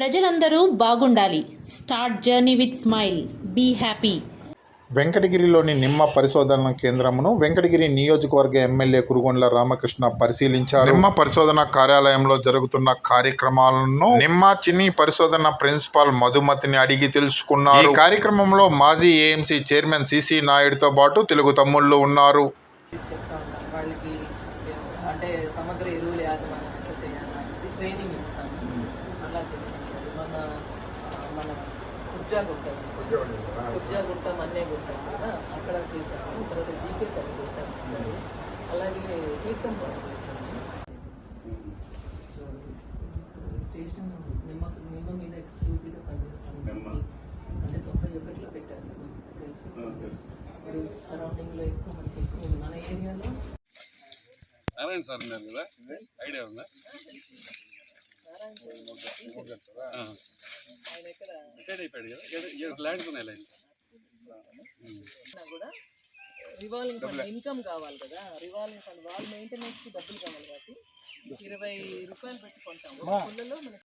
ప్రజలందరూ బాగుండాలి. Start journey with smile. Be happy. వెంకటగిరిలోని నిమ్మ పరిశోధన కేంద్రమును వెంకటగిరి నియోజకవర్గ ఎమ్మెల్యే కురుగొండ్ల రామకృష్ణ పరిశీలించారు. నిమ్మ పరిశోధన కార్యాలయంలో జరుగుతున్న కార్యక్రమాలను నిమ్మ చిన్ని పరిశోధన ప్రిన్సిపాల్ మధుమతిని అడిగి తెలుసుకున్నారు. ఈ కార్యక్రమంలో మాజీ ఏఎంసీ చైర్మన్ సిసి నాయుడుతో పాటు తెలుగు తమ్ముళ్ళు ఉన్నారు. అంటే సమగ్ర ఎరువుల యాజమాన్యం ట్రైనింగ్ ఇస్తాను అలా మన కుర్జాగుంట కుర్జాగుంట మన్నేగుంట కదా అక్కడ చేశాను తర్వాత జీకే కట్ చేశాను సరే. అలాగే తీర్థం కూడా చేశాను స్టేషన్ నిమ్మ నిమ్మ మీద ఎక్స్క్లూజివ్గా పనిచేస్తాను అంటే తొంభై ఒకటిలో పెట్టారు సార్ మీకు తెలుసు. ఇప్పుడు సరౌండింగ్లో ఎక్కువ మనకి ఎక్కువ. మన ఏరియాలో? నారాయణ సార్ ఉన్నారు కదా? ఐడియా ఉందా? ఆయన రిటైర్డ్ అయిపోయాడు కదా? ఉన్నాయి లైన్ ఉన్నా కూడా రివాల్వింగ్ ఫండ్ ఇన్కమ్ కావాలి కదా. రివాల్వింగ్ ఫండ్ వాళ్ళ మెయింటెనెన్స్కి డబ్బులు కావాలి కాబట్టి ఇరవై రూపాయలు పెట్టి కొంటాము పుల్లలో మనకి